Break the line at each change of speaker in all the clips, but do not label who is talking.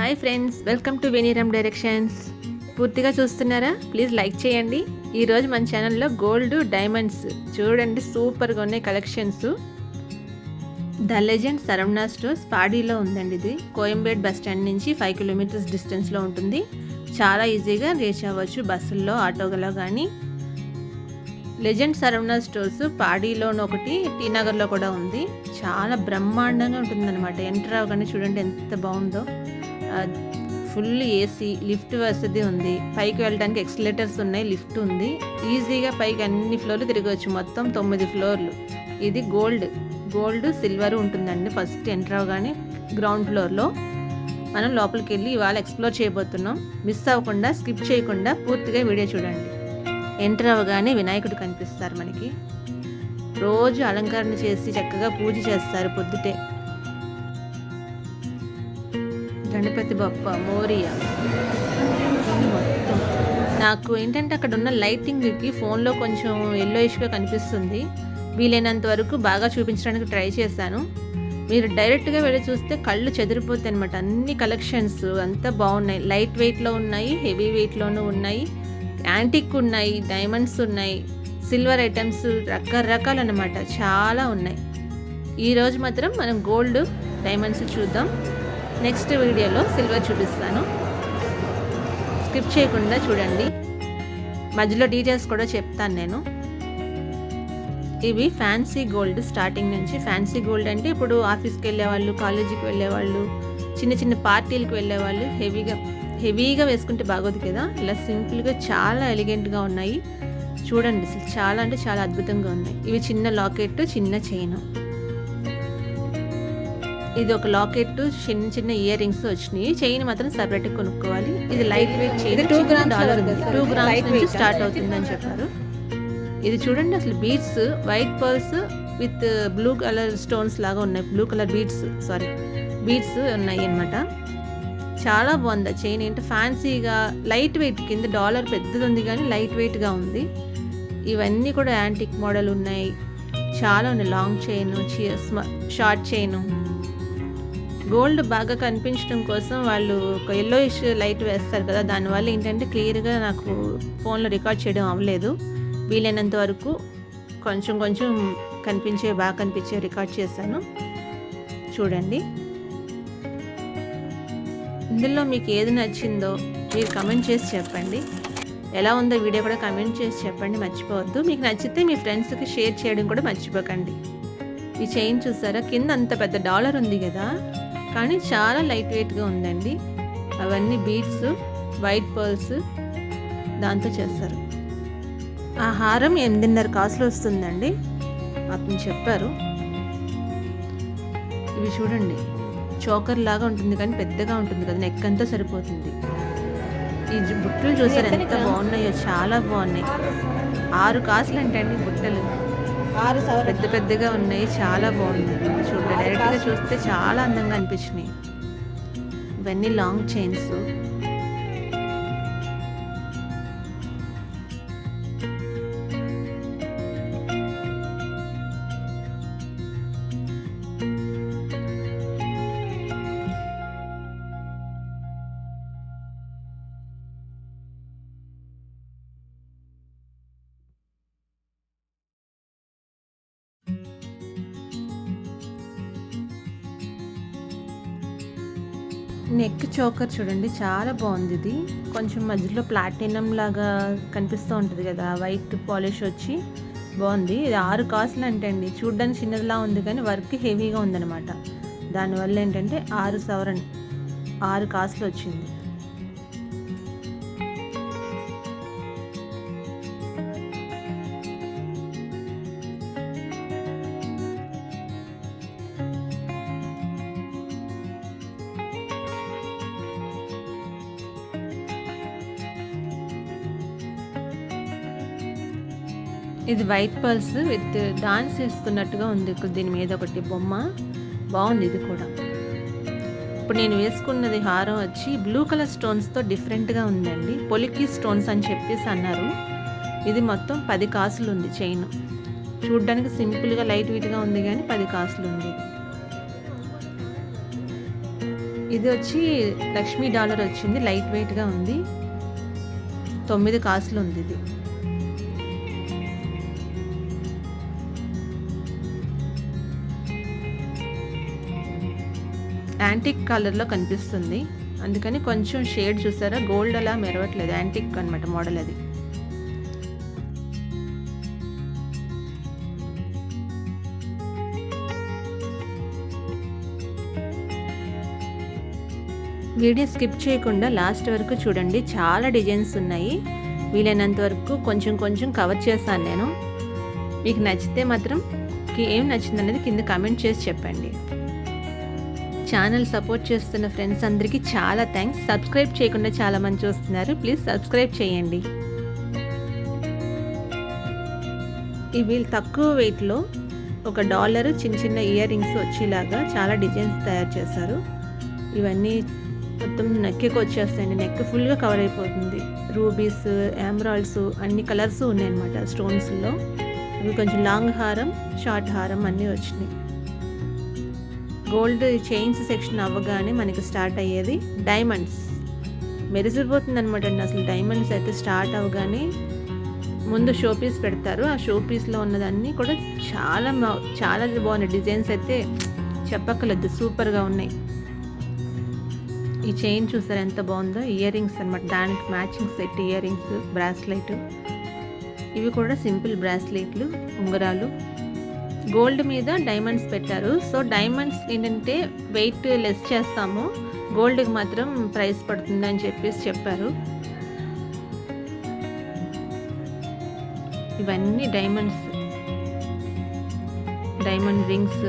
Hi friends welcome to వెనీరమ్ directions. పూర్తిగా చూస్తున్నారా? ప్లీజ్ లైక్ చేయండి. ఈరోజు మన ఛానల్లో గోల్డ్ డైమండ్స్ చూడండి సూపర్గా ఉన్నాయి collections. The legend Saravana stores పాడీలో ఉందండి ఇది. కోయంబేడ్ బస్ స్టాండ్ నుంచి ఫైవ్ కిలోమీటర్స్ డిస్టెన్స్లో ఉంటుంది. చాలా ఈజీగా రీచ్ అవ్వచ్చు బస్సుల్లో ఆటోలో కానీ లెజెండ్ సరవణా స్టోర్స్ పాడీలోనూ ఒకటి టీ నగర్లో కూడా ఉంది. చాలా బ్రహ్మాండంగా ఉంటుందన్నమాట. ఎంటర్ అవగానే చూడండి ఎంత బాగుందో. ఫుల్ ఏసీ లిఫ్ట్ వసతి ఉంది. పైకి వెళ్ళడానికి ఎక్స్లేటర్స్ ఉన్నాయి లిఫ్ట్ ఉంది. ఈజీగా పైకి అన్ని ఫ్లోర్లు తిరగవచ్చు మొత్తం తొమ్మిది ఫ్లోర్లు. ఇది గోల్డ్. గోల్డ్ సిల్వర్ ఉంటుందండి ఫస్ట్ ఎంటర్ అవగానే గ్రౌండ్ ఫ్లోర్లో. మనం లోపలికి వెళ్ళి ఇవాళ ఎక్స్ప్లోర్ చేయబోతున్నాం. మిస్ అవ్వకుండా స్కిప్ చేయకుండా పూర్తిగా వీడియో చూడండి. ఎంటర్ అవ్వగానే వినాయకుడు కనిపిస్తారు మనకి. రోజు అలంకరణ చేసి చక్కగా పూజ చేస్తారు పొద్దుటే. గణపతి బప్ప మోరియా. నాకు ఏంటంటే అక్కడ ఉన్న లైటింగ్కి ఫోన్లో కొంచెం ఎల్లోయిష్గా కనిపిస్తుంది. వీలైనంత వరకు బాగా చూపించడానికి ట్రై చేశాను. మీరు డైరెక్ట్గా వెళ్ళి చూస్తే కళ్ళు చెదిరిపోతాయి అనమాట అన్ని కలెక్షన్స్ అంతా బాగున్నాయి. లైట్ వెయిట్లో ఉన్నాయి హెవీ వెయిట్లోనూ ఉన్నాయి. యాంటిక్ ఉన్నాయి డైమండ్స్ ఉన్నాయి. సిల్వర్ ఐటమ్స్ రకరకాలు అనమాట చాలా ఉన్నాయి. ఈరోజు మాత్రం మనం గోల్డ్ డైమండ్స్ చూద్దాం. నెక్స్ట్ వీడియోలో సిల్వర్ చూపిస్తాను. స్కిప్ చేయకుండా చూడండి. మధ్యలో డీటెయిల్స్ కూడా చెప్తాను నేను. ఇవి ఫ్యాన్సీ గోల్డ్ స్టార్టింగ్ నుంచి. ఫ్యాన్సీ గోల్డ్ అంటే ఇప్పుడు ఆఫీస్కి వెళ్ళేవాళ్ళు కాలేజీకి వెళ్ళేవాళ్ళు చిన్న చిన్న పార్టీలకు వెళ్ళేవాళ్ళు హెవీగా హెవీగా వేసుకుంటే బాగోదు కదా. ఇలా సింపుల్గా చాలా ఎలిగెంట్గా ఉన్నాయి. చూడండి అసలు చాలా అంటే చాలా అద్భుతంగా ఉన్నాయి. ఇవి చిన్న లాకెట్ చిన్న చైన్. ఇది ఒక లాకెట్ చిన్న చిన్న ఇయర్ రింగ్స్ వచ్చినాయి. చైన్ మాత్రం సపరేట్ కొనుక్కోవాలి. ఇది light weight chain two grams dollar two grams నుంచి స్టార్ట్ అవుతుందని చెప్పారు. ఇది చూడండి అసలు beads white pearls with blue colour stones లాగా ఉన్నాయి. Blue colour beads sorry beads ఉన్నాయి అన్నమాట. చాలా బాగుంది. చైన్ ఏంటి? ఫ్యాన్సీగా లైట్ వెయిట్ కింద డాలర్ పెద్దది ఉంది కానీ లైట్ వెయిట్గా ఉంది. ఇవన్నీ కూడా యాంటిక్ మోడల్ ఉన్నాయి. చాలా ఉన్నాయి. Long chain short chain gold బాగా కనిపించడం కోసం వాళ్ళు ఒక ఎల్లోయిష్ లైట్ వేస్తారు కదా దానివల్ల ఏంటంటే క్లియర్గా నాకు ఫోన్లో రికార్డ్ చేయడం అవ్వలేదు. వీలైనంత వరకు కొంచెం కొంచెం కనిపించే బాగా కనిపించే రికార్డ్ చేశాను. చూడండి. ఇందులో మీకు ఏది నచ్చిందో మీరు కమెంట్ చేసి చెప్పండి. ఎలా ఉందో వీడియో కూడా కమెంట్ చేసి చెప్పండి మర్చిపోవద్దు. మీకు నచ్చితే మీ ఫ్రెండ్స్కి షేర్ చేయడం కూడా మర్చిపోకండి. ఈ చైన్ చూసారా? కింద అంత పెద్ద డాలర్ ఉంది కదా. కానీ చాలా లైట్ వెయిట్గా ఉందండి. అవన్నీ బీడ్స్ వైట్ పర్ల్స్ దాంతో చేస్తారు. ఆ హారం ఎనిమిదిన్నర కాసులు వస్తుందండి. అతను చెప్పారు. ఇవి చూడండి. చోకర్ లాగా ఉంటుంది కానీ పెద్దగా ఉంటుంది కదా నెక్ అంతా సరిపోతుంది. ఈ బుట్టలు చూసారు ఎంత బాగున్నాయో చాలా బాగున్నాయి. ఆరు కాసులు అంటండి బుట్టలు. పెద్ద పెద్దగా ఉన్నాయి చాలా బాగున్నాయి. చూడండి డైరెక్ట్గా చూస్తే చాలా అందంగా అనిపించినాయి. ఇవన్నీ లాంగ్ చైన్స్. చోకర్ చూడండి చాలా బాగుంది ఇది. కొంచెం మధ్యలో ప్లాటినం లాగా కనిపిస్తూ ఉంటుంది కదా వైట్ పాలిష్ వచ్చి బాగుంది. ఇది ఆరు కాసులు అంటే అండి చూడ్డానికి చిన్నదిలా ఉంది కానీ వర్క్ హెవీగా ఉందన్నమాట. దానివల్ల ఏంటంటే ఆరు సవరన్ ఆరు కాసులు వచ్చింది. ఇది వైట్ పర్ల్స్ విత్ డాన్స్ వేస్తున్నట్టుగా ఉంది. దీని మీద ఒకటి బొమ్మ. బాగుంది ఇది కూడా. ఇప్పుడు నేను వేసుకున్నది హారం వచ్చి బ్లూ కలర్ స్టోన్స్తో డిఫరెంట్గా ఉందండి. పొలికి స్టోన్స్ అని చెప్పేసి అన్నారు. ఇది మొత్తం పది కాసులు ఉంది చైన్. చూడ్డానికి సింపుల్గా లైట్ వెయిట్గా ఉంది కానీ పది కాసులు ఉంది. ఇది వచ్చి లక్ష్మీ డాలర్ వచ్చింది. లైట్ వెయిట్గా ఉంది. తొమ్మిది కాసులు ఉంది ఇది. యాంటిక్ కలర్లో కనిపిస్తుంది. అందుకని కొంచెం షేడ్ చూసారా? గోల్డ్ అలా మెరవట్లేదు. యాంటిక్ అనమాట మోడల్ అది. వీడియో స్కిప్ చేయకుండా లాస్ట్ వరకు చూడండి. చాలా డిజైన్స్ ఉన్నాయి. వీలైనంత వరకు కొంచెం కొంచెం కవర్ చేస్తాను నేను. మీకు నచ్చితే మాత్రం ఏం నచ్చిందనేది కింద కామెంట్ చేసి చెప్పండి. ఛానల్ సపోర్ట్ చేస్తున్న ఫ్రెండ్స్ అందరికీ చాలా థ్యాంక్స్. సబ్స్క్రైబ్ చేయకుండా చాలా మంది చూస్తున్నారు. ప్లీజ్ సబ్స్క్రైబ్ చేయండి. ఇవి తక్కువ వెయిట్లో ఒక డాలర్ చిన్న చిన్న ఇయర్ రింగ్స్ వచ్చేలాగా చాలా డిజైన్స్ తయారు చేశారు. ఇవన్నీ మొత్తం నెక్కి వచ్చేస్తాయండి. నెక్ ఫుల్గా కవర్ అయిపోతుంది. రూబీస్ ఎమరాల్డ్స్ అన్ని కలర్స్ ఉన్నాయన్నమాట స్టోన్స్లో ఇవి కొంచెం లాంగ్ హారం షార్ట్ హారం అన్నీ వచ్చినాయి. గోల్డ్ చైన్స్ సెక్షన్ అవ్వగానే మనకి స్టార్ట్ అయ్యేది డైమండ్స్. మెరిసిపోతుంది అనమాట అండి. అసలు డైమండ్స్ అయితే స్టార్ట్ అవ్వగానే ముందు షో పీస్ పెడతారు. ఆ షో పీస్లో ఉన్నదన్నీ కూడా చాలా చాలా బాగున్నాయి. డిజైన్స్ అయితే చెప్పక్కర్లేదు. సూపర్గా ఉన్నాయి. ఈ చైన్ చూసారు ఎంత బాగుందో? ఇయర్ రింగ్స్ అనమాట దానికి matching set earrings bracelet. ఇవి కూడా సింపుల్ బ్రాస్లెట్లు ఉంగరాలు. గోల్డ్ మీద డైమండ్స్ పెట్టారు. సో డైమండ్స్ ఏంటంటే వెయిట్ లెస్ చేస్తాము. గోల్డ్కి మాత్రం ప్రైస్ పడుతుంది అని చెప్పేసి చెప్పారు. ఇవన్నీ డైమండ్స్. Diamond rings.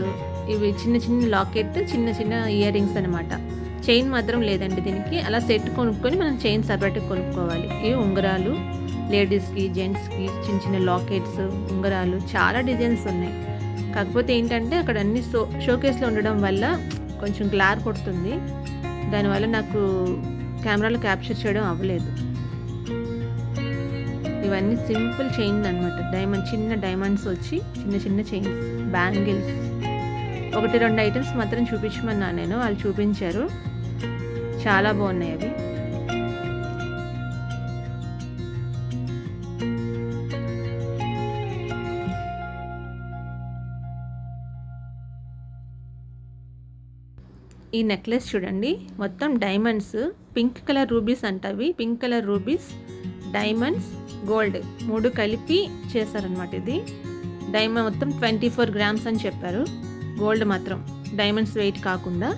ఇవి చిన్న చిన్న లాకెట్ చిన్న చిన్న ఇయర్ రింగ్స్ అనమాట చైన్ మాత్రం లేదండి దీనికి. అలా సెట్ కొనుక్కొని మనం చైన్ సపరేట్గా కొనుక్కోవాలి. ఇవి ఉంగరాలు లేడీస్కి జెంట్స్కి చిన్న చిన్న లాకెట్స్ ఉంగరాలు చాలా డిజైన్స్ ఉన్నాయి. కాకపోతే ఏంటంటే అక్కడ అన్ని షో షోకేస్లో ఉండడం వల్ల కొంచెం గ్లార్ కొడుతుంది. దానివల్ల నాకు కెమెరాలో క్యాప్చర్ చేయడం అవ్వలేదు. ఇవన్నీ సింపుల్ చైన్ అనమాట డైమండ్ చిన్న డైమండ్స్ వచ్చి చిన్న చిన్న చైన్స్ బ్యాంగిల్స్. ఒకటి రెండు ఐటమ్స్ మాత్రం చూపించమన్నా నేను. వాళ్ళు చూపించారు. చాలా బాగున్నాయి అవి. ఈ నెక్లెస్ చూడండి. మొత్తం diamonds pink colour rubies అంటవి. Pink colour rubies diamonds gold మూడు కలిపి చేశారనమాట ఇది. డైమండ్ మొత్తం ట్వంటీ ఫోర్ గ్రామ్స్ అని చెప్పారు. గోల్డ్ మాత్రం డైమండ్స్ వెయిట్ కాకుండా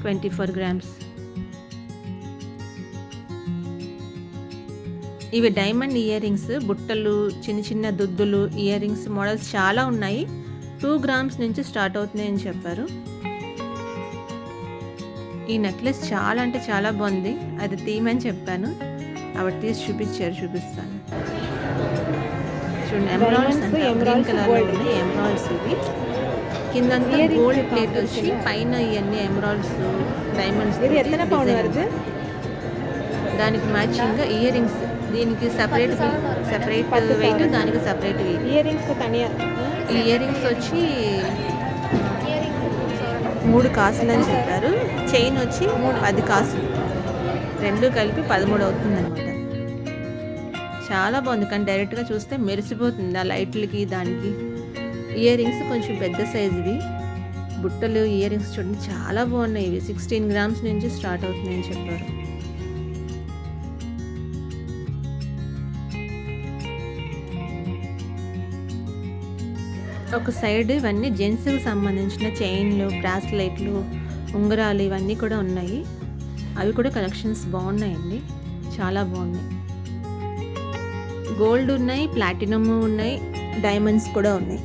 ట్వంటీ ఫోర్ గ్రామ్స్ ఇవి డైమండ్ ఇయర్ రింగ్స్ బుట్టలు చిన్న చిన్న దుద్దులు ఇయర్ రింగ్స్ మోడల్స్ చాలా ఉన్నాయి. టూ గ్రామ్స్ నుంచి స్టార్ట్ అవుతున్నాయని చెప్పారు. ఈ నెక్లెస్ చాలా అంటే చాలా బాగుంది. అది తీయమని చెప్పాను. ఆవిడ తీసి చూపించారు చూపిస్తాను. చూడండి ఎమరాల్డ్స్ అంటే. గ్రీన్ కలర్లో ఉన్నాయి ఎమరాల్డ్స్ ఇవి. కిందంతా గోల్డ్ ప్లేట్ వచ్చి పైన ఇవన్నీ ఎమరాల్డ్స్ డైమండ్స్ దానికి మ్యాచింగ్గా ఇయర్ రింగ్స్ దీనికి సపరేట్ సపరేట్ వెయిట్ దానికి సపరేట్ వెయిట్
ఇయర్ రింగ్స్ తనియా
ఇయర్ రింగ్స్ వచ్చి మూడు కాసులు అని చెప్పారు. చైన్ వచ్చి పది కాసులు. రెండు కలిపి పదమూడు అవుతుందన్నమాట. చాలా బాగుంది. కానీ డైరెక్ట్గా చూస్తే మెరిసిపోతుంది ఆ లైట్లకి దానికి. ఇయర్ రింగ్స్ కొంచెం పెద్ద సైజువి. బుట్టలు ఇయర్ రింగ్స్ చూడండి చాలా బాగున్నాయి. ఇవి సిక్స్టీన్ గ్రామ్స్ నుంచి స్టార్ట్ అవుతున్నాయని చెప్పారు. ఒక సైడ్ ఇవన్నీ జెంట్స్కి సంబంధించిన చైన్లు బ్రాస్లెట్లు ఉంగరాలు ఇవన్నీ కూడా ఉన్నాయి. అవి కూడా కలెక్షన్స్ బాగున్నాయండి. చాలా బాగున్నాయి. గోల్డ్ ఉన్నాయి ప్లాటినమ్ ఉన్నాయి డైమండ్స్ కూడా ఉన్నాయి.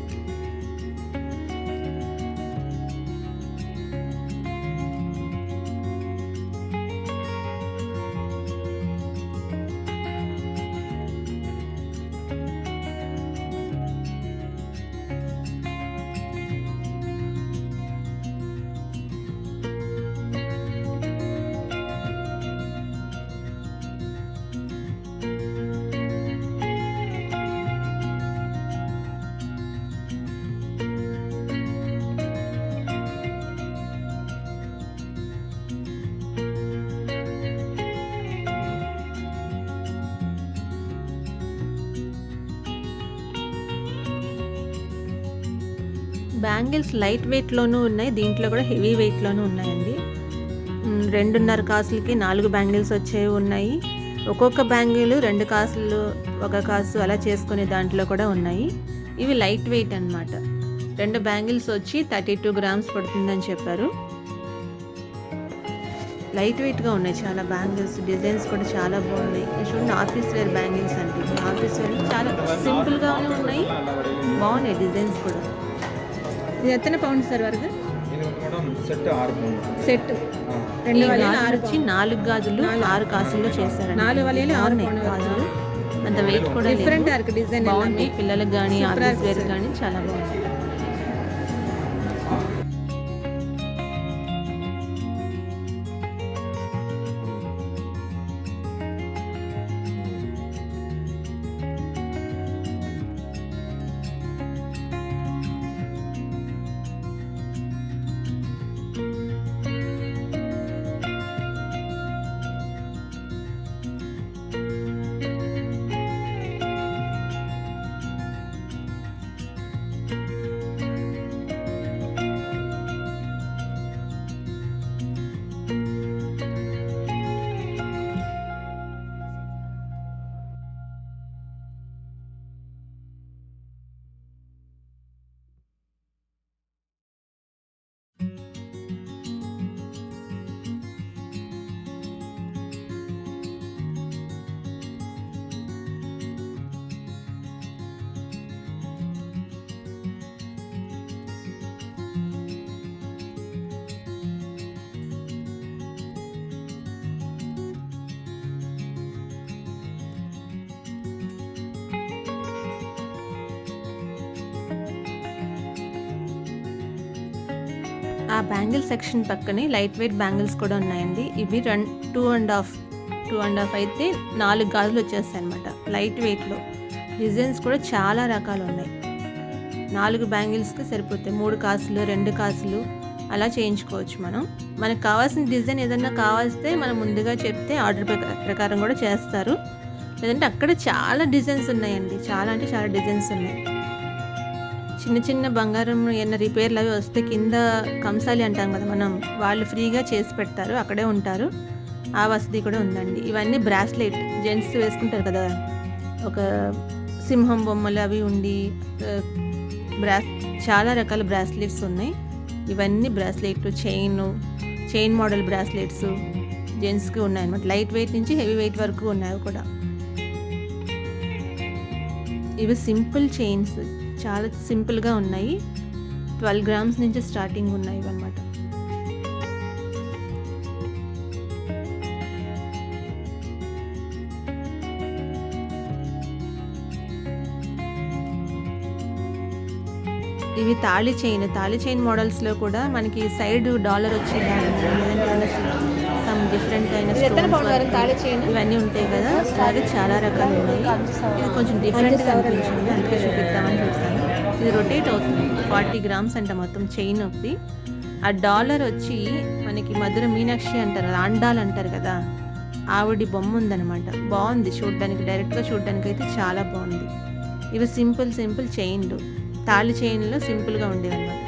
బ్యాంగిల్స్ లైట్ వెయిట్లోనూ ఉన్నాయి. దీంట్లో కూడా హెవీ వెయిట్లోనూ ఉన్నాయండి. రెండున్నర కాసులకి నాలుగు బ్యాంగిల్స్ వచ్చేవి ఉన్నాయి. ఒక్కొక్క బ్యాంగిల్ రెండు కాసులు ఒక కాసు అలా చేసుకునే దాంట్లో కూడా ఉన్నాయి. ఇవి లైట్ వెయిట్ అన్నమాట. రెండు బ్యాంగిల్స్ వచ్చి థర్టీ టూ గ్రామ్స్ పడుతుందని చెప్పారు. లైట్ వెయిట్గా ఉన్నాయి చాలా బ్యాంగిల్స్. డిజైన్స్ కూడా చాలా బాగున్నాయి. చూడండి ఆఫీస్ వేర్ బ్యాంగిల్స్ అంటే ఆఫీస్ వేర్ చాలా సింపుల్గానే ఉన్నాయి. బాగున్నాయి డిజైన్స్ కూడా. ఇది ఎత్తన పౌండ్ సార్ వరకు?
ఇది మేడం సెట్ ఆరు పౌండ్.
సెట్. రెండు వలయాలు ఆరు వచ్చి నాలుగు గాజులు ఆరు కాసుల్లో చేశారు నాలుగు వలయాలు ఆరు గాజులు. అంత వెయిట్ కూడా డిఫరెంట్ ఆర్క్ డిజైన్ బాగుంది. పిల్లలకు కానీ ఆఫీస్ వేర్ కానీ చాలా బాగుంది. ఆ బ్యాంగిల్ సెక్షన్ పక్కనే లైట్ వెయిట్ బ్యాంగిల్స్ కూడా ఉన్నాయండి. ఇవి run two and half two and half అయితే నాలుగు గాజులు వచ్చేస్తాయి అనమాట లైట్ వెయిట్లో. డిజైన్స్ కూడా చాలా రకాలు ఉన్నాయి. నాలుగు బ్యాంగిల్స్కి సరిపోతాయి మూడు కాసులు రెండు కాసులు అలా చేయించుకోవచ్చు మనం. మనకు కావాల్సిన డిజైన్ ఏదన్నా కావాల్స్తే మనం ముందుగా చెప్తే ఆర్డర్ ప్రకారం కూడా చేస్తారు. లేదంటే అక్కడ చాలా డిజైన్స్ ఉన్నాయండి. చాలా అంటే చాలా డిజైన్స్ ఉన్నాయి. చిన్న చిన్న బంగారం ఏమైనా రిపేర్లు అవి వస్తే కింద కంసాలి అంటాం కదా మనం వాళ్ళు ఫ్రీగా చేసి పెడతారు అక్కడే ఉంటారు. ఆ వసతి కూడా ఉందండి. ఇవన్నీ బ్రాస్లెట్ జెంట్స్ వేసుకుంటారు కదా. ఒక సింహం బొమ్మలు అవి ఉండి బ్రా చాలా రకాల బ్రాస్లెట్స్ ఉన్నాయి. ఇవన్నీ బ్రాస్లెట్లు చైన్ చైన్ మోడల్ బ్రాస్లెట్స్ జెంట్స్కి ఉన్నాయి అనమాట లైట్ వెయిట్ నుంచి హెవీ వెయిట్ వరకు ఉన్నాయి కూడా. ఇవి సింపుల్ చైన్స్. చాలా సింపుల్గా ఉన్నాయి. ట్వెల్వ్ గ్రామ్స్ నుంచి స్టార్టింగ్ ఉన్నాయి అనమాట ఇవి తాళి చైన్. తాళి చైన్ మోడల్స్లో కూడా మనకి సైడ్ డాలర్ లేదంటే సమ్ డిఫరెంట్ అయిన ఇవన్నీ ఉంటాయి కదా. అలాగే చాలా రకాలు ఉన్నాయి. ఇది కొంచెం డిఫరెంట్గా అనిపించింది. అందుకే చూపిద్దామని చూస్తాను ఇది రొటేట్ అవుతుంది. ఫార్టీ గ్రామ్స్ అంట మొత్తం చైన్ ఒకటి. ఆ డాలర్ వచ్చి మనకి మధుర మీనాక్షి అంటారు అండాలు అంటారు కదా ఆవిడ బొమ్మ ఉందన్నమాట. బాగుంది చూడడానికి. డైరెక్ట్గా చూడడానికి అయితే చాలా బాగుంది. ఇవి సింపుల్ సింపుల్ చైన్లు. తాళి చైన్లో సింపుల్గా ఉండేవి అనమాట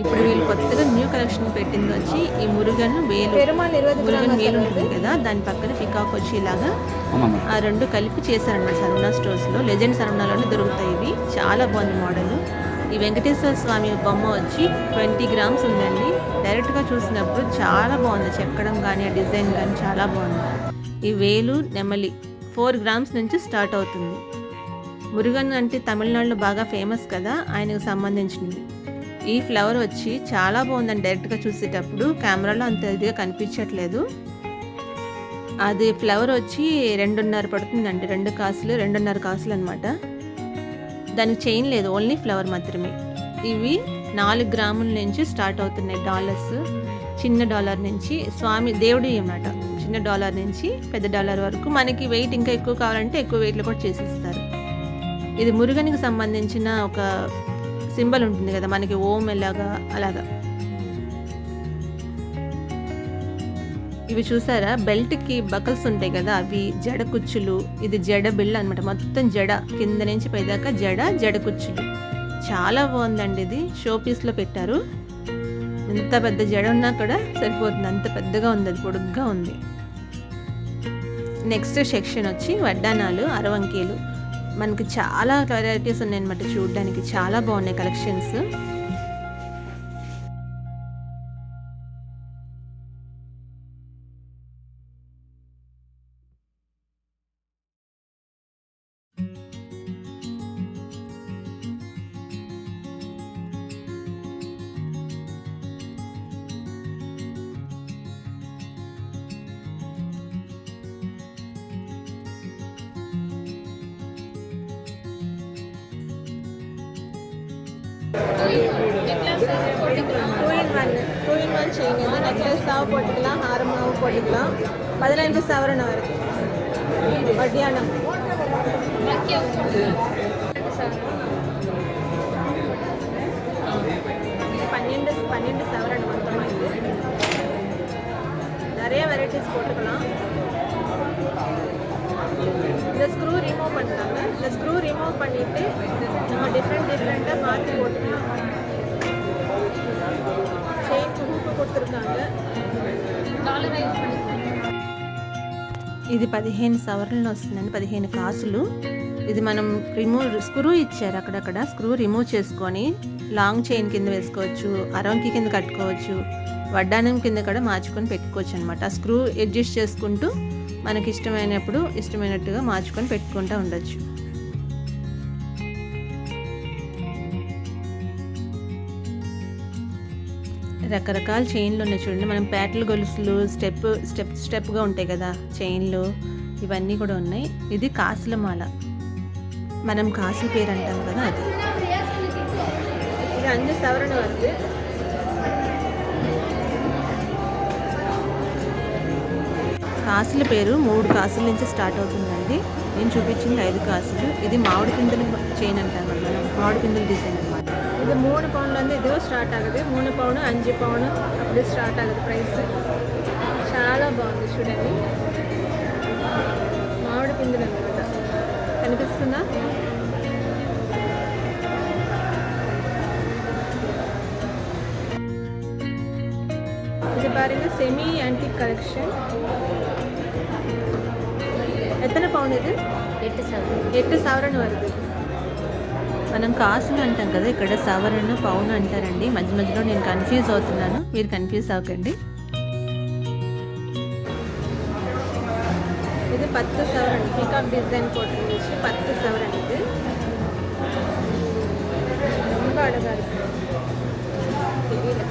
ఇప్పుడు వీళ్ళు కొత్తగా న్యూ కలెక్షన్ పెట్టింది వచ్చి ఈ మురుగన్ వేలు మురుగన్ వేలు ఉంటుంది కదా దాని పక్కన పికాక్ వచ్చి ఇలాగా ఆ రెండు కలిపి చేశారనమాట సరవణ స్టోర్స్లో. లెజెండ్ సరవణలోనే దొరుకుతాయి ఇవి. చాలా బాగుంది మోడల్. ఈ వెంకటేశ్వర స్వామి బొమ్మ వచ్చి ట్వంటీ గ్రామ్స్ ఉందండి. డైరెక్ట్గా చూసినప్పుడు చాలా బాగుంది. చెక్కడం కానీ ఆ డిజైన్ కానీ చాలా బాగుంది. ఈ వేలు నెమలి ఫోర్ గ్రామ్స్ నుంచి స్టార్ట్ అవుతుంది. మురుగన్ అంటే తమిళనాడులో బాగా ఫేమస్ కదా ఆయనకు సంబంధించినవి ఈ ఫ్లవర్ వచ్చి చాలా బాగుందండి డైరెక్ట్గా చూసేటప్పుడు కెమెరాలో అంత ఇదిగా కనిపించట్లేదు. అది ఫ్లవర్ వచ్చి రెండున్నర పడుతుందండి రెండు కాసులు రెండున్నర కాసులు అనమాట దానికి చైన్ లేదు ఓన్లీ ఫ్లవర్ మాత్రమే. ఇవి నాలుగు గ్రాముల నుంచి స్టార్ట్ అవుతున్నాయి డాలర్స్ చిన్న డాలర్ నుంచి స్వామి దేవుడి అన్నమాట చిన్న డాలర్ నుంచి పెద్ద డాలర్ వరకు మనకి వెయిట్ ఇంకా ఎక్కువ కావాలంటే ఎక్కువ వెయిట్లో కూడా చేసేస్తారు. ఇది మురుగనికి సంబంధించిన ఒక సింబల్ ఉంటుంది కదా మనకి ఓం ఎలాగా అలాగా. ఇవి చూసారా? బెల్ట్కి బకల్స్ ఉంటాయి కదా అవి జడ కుచ్చులు ఇది జడ బిళ్ళ అనమాట మొత్తం జడ కింద నుంచి పైదాకా జడ జడ కుచ్చులు.
చాలా బాగుందండి ఇది. షో పీస్లో పెట్టారు. ఎంత పెద్ద జడ ఉన్నా కూడా సరిపోతుంది. అంత పెద్దగా ఉంది అది పొడుగ్గా ఉంది. నెక్స్ట్ సెక్షన్ వచ్చి వడ్డానాలు అరవంకీలు. మనకి చాలా వెరైటీస్ ఉన్నాయన్నమాట చూడడానికి. చాలా బాగున్నాయి collections one two in one chain வந்து நெக்லஸாகவும் போட்டுக்கலாம் ஹாரமாகவும் போட்டுக்கலாம். பதினஞ்சு சவரனை வருது. வட்டியானம் ఇది పదిహేను సవర్లను వస్తుందండి పదిహేను కాసులు. ఇది మనం రిమూవ్ స్క్రూ ఇచ్చారు అక్కడక్కడ స్క్రూ రిమూవ్ చేసుకొని లాంగ్ చైన్ కింద వేసుకోవచ్చు అరంకి కింద కట్టుకోవచ్చు వడ్డానం కింద కూడా మార్చుకొని పెట్టుకోవచ్చు అనమాట స్క్రూ అడ్జస్ట్ చేసుకుంటూ మనకి ఇష్టమైనప్పుడు ఇష్టమైనట్టుగా మార్చుకొని పెట్టుకుంటూ ఉండొచ్చు. రకరకాల చైన్లు ఉన్నాయి చూడండి. మనం ప్యాటల్ గొలుసులు స్టెప్ స్టెప్ స్టెప్గా ఉంటాయి కదా చైన్లు ఇవన్నీ కూడా ఉన్నాయి. ఇది కాసుల మాల. మనం కాసుల పేరు అంటాం కదా అది. ఇది అన్ని సవరణ వరకు. కాసుల పేరు మూడు కాసుల నుంచి స్టార్ట్ అవుతుందండి. నేను చూపించింది ఐదు కాసులు. ఇది మామిడి పిందులు చైన్ అంటాం కదా మనం. మామిడి పిందులు డిజైన్ இது மூணு பவுன்லேருந்து இதுவும் స్టార్ట్ ఆగదు మూడు పౌను అంజు పౌను అప్పుడు స్టార్ట్ ఆగదు ప్రైస్ చాలా బాగుంది చూడండి మామిడి పిందులు అనమాట కనిపిస్తుందా ఇది பாருங்க సెమీ యాంటిక్ కలెక్షన్ எத்தனை பவுன் இது
எட்டு சவரன்
எட்டு சவரன் வருது మనం కాసులు అంటాం కదా ఇక్కడ సవరణ పౌన్ అంటారండి మధ్య మధ్యలో నేను కన్ఫ్యూజ్ అవుతున్నాను మీరు కన్ఫ్యూజ్ అవ్వకండి இது பத்து சவரன் பீகாக் டிசைன் போட்டுருந்துச்சு பத்து சவரன் இது ரொம்ப அழகா இருக்கு தெரியல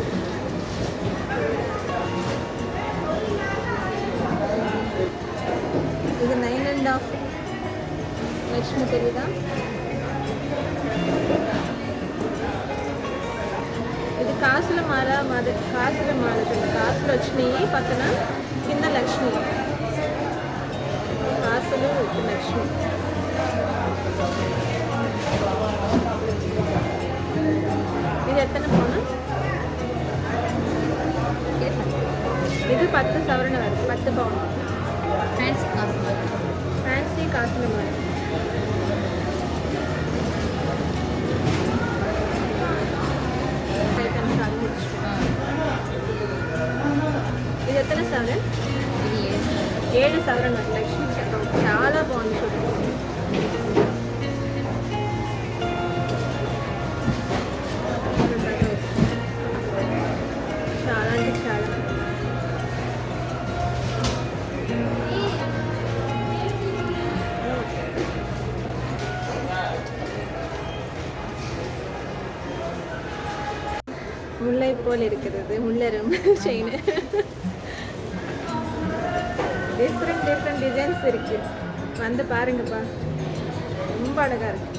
இது நைன் அண்ட் ஆஃப் లక్ష్మి తెలీదా కాసుల మాల మాద కాసుల మాల కాసులు వచ్చినాయి పక్కన కింద లక్ష్మి. కాసులు లక్ష్మి. ఇది ఎత్తన పోనా ఇది పత్తు సవరణ వరకు పత్తు పౌన్
ఫ్యాన్సీ కాసు
ఫ్యాన్సీ కాసుల మాల
ఏడు
ఏడు సవరణ లక్ష్మీ చక్రం చాలా బాగుంది చూడండి చాలా అంటే చాలా முல்லை போல் இருக்கிறது முள்ளரும் செயின் வந்து பாருங்கப்பா. ரொம்ப அழகாக இருக்குது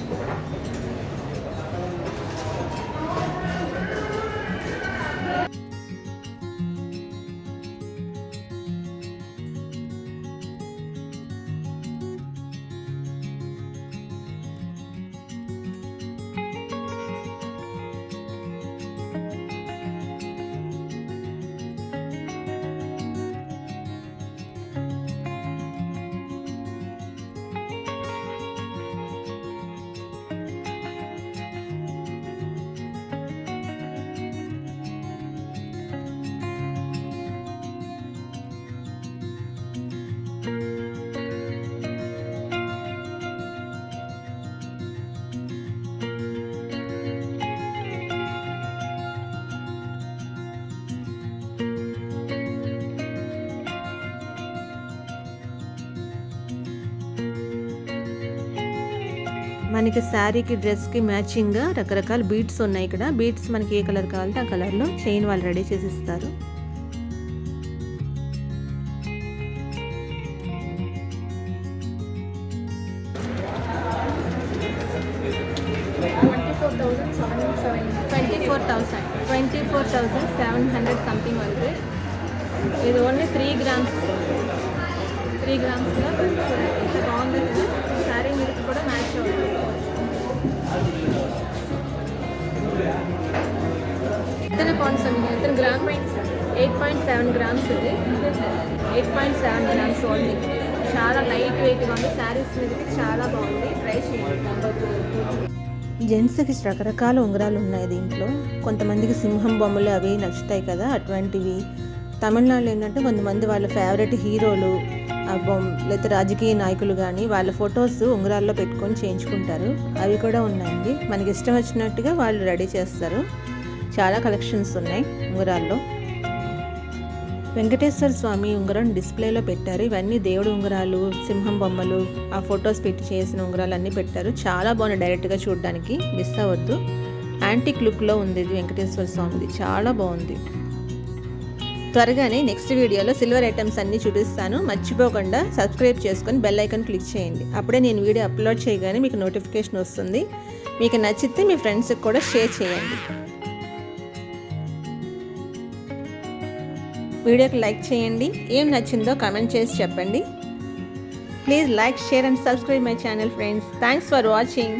మనకి శారీకి డ్రెస్కి మ్యాచింగ్గా రకరకాల బీట్స్ ఉన్నాయి ఇక్కడ. బీట్స్ మనకి ఏ కలర్ కావాలంటే ఆ కలర్లో చైన్ వాళ్ళు రెడీ చేసి ఇస్తారు. Twenty four thousand twenty four thousand seven hundred something వరకు ఇది ఓన్లీ త్రీ గ్రామ్స్ త్రీ గ్రామ్స్లో బాగుంది. శారీ కూడా మ్యాచ్ అవుతుంది. ఎంత పాయింట్స్ అండి ఎంత gram eight point seven grams ఇది. Eight point seven grams only చాలా లైట్ వెయిట్గా ఉంది. శారీస్ మీదకి చాలా బాగుంది. ట్రై చేయండి. జెంట్స్కి రకరకాల ఉంగరాలు ఉన్నాయి దీంట్లో. కొంతమందికి సింహం బొమ్మలు అవి నచ్చుతాయి కదా అటువంటివి. తమిళనాడులో ఏంటంటే కొంతమంది వాళ్ళ ఫేవరెట్ హీరోలు లేకపోతే రాజకీయ నాయకులు కానీ వాళ్ళ ఫొటోస్ ఉంగరాల్లో పెట్టుకొని చేయించుకుంటారు. అవి కూడా ఉన్నాయండి. మనకి ఇష్టం వచ్చినట్టుగా వాళ్ళు రెడీ చేస్తారు. చాలా కలెక్షన్స్ ఉన్నాయి ఉంగరాల్లో. వెంకటేశ్వర స్వామి ఉంగరం డిస్ప్లేలో పెట్టారు. ఇవన్నీ దేవుడు ఉంగరాలు సింహం బొమ్మలు ఆ ఫొటోస్ పెట్టి చేసిన ఉంగరాలు అన్నీ పెట్టారు. చాలా బాగున్నాయి డైరెక్ట్గా చూడడానికి. మిస్ అవ్వద్దు. యాంటిక్ లుక్లో ఉంది ఇది వెంకటేశ్వర స్వామిది. చాలా బాగుంది. త్వరగానే నెక్స్ట్ వీడియోలో సిల్వర్ ఐటమ్స్ అన్నీ చూపిస్తాను. మర్చిపోకుండా సబ్స్క్రైబ్ చేసుకొని బెల్ ఐకాన్ క్లిక్ చేయండి. అప్పుడే నేను వీడియో అప్లోడ్ చేయగానే మీకు నోటిఫికేషన్ వస్తుంది. మీకు నచ్చితే మీ ఫ్రెండ్స్కి కూడా షేర్ చేయండి. వీడియోకి లైక్ చేయండి. ఏం నచ్చిందో కామెంట్ చేసి చెప్పండి. Please like share and subscribe my channel friends thanks for watching